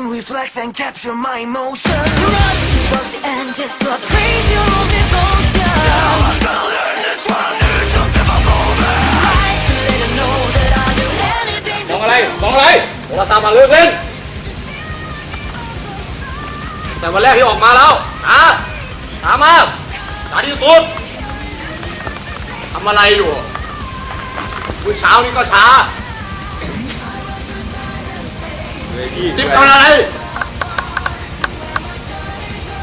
my mind, reflect and capture my emotions. Run towards the end just to appraise your own devotion. Fight to let her know that I'll do anything ม to องอะไรมองอะไรโทรศัพท์มาเลิกเล่น แต่วันแรกที่ออกมาแล้วช้าช้ามากช้าที่สุดทำอะไรอยู่มื้อเช้านี้ก็ช้า จิ๊บทำอะไร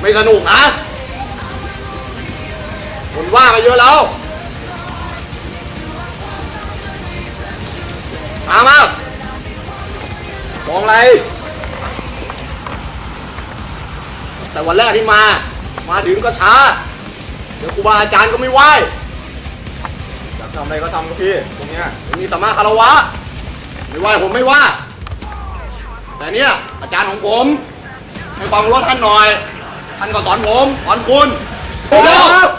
ไม่สนุกนะคนว่ามาเยอะแล้ว มามามองอะไรแต่วันแรกที่มา มาถึงก็ช้า เดี๋ยวครูบาอาจารย์ก็ไม่ไหวอยากทำอะไรก็ทำก็พี่ ตรงเนี้ยม่มีสัมมาคารวะ ไม่ไหวผมไม่ว่า แต่เนี่ยอาจารย์ของผมให้ฟังรถท่านหน่อย ท่านก็สอนผมสอนคุณ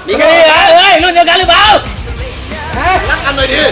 นี่แค่นี้เอ้ยรุ่นเดียวกันหรือเปล่ารักกันเลยดิ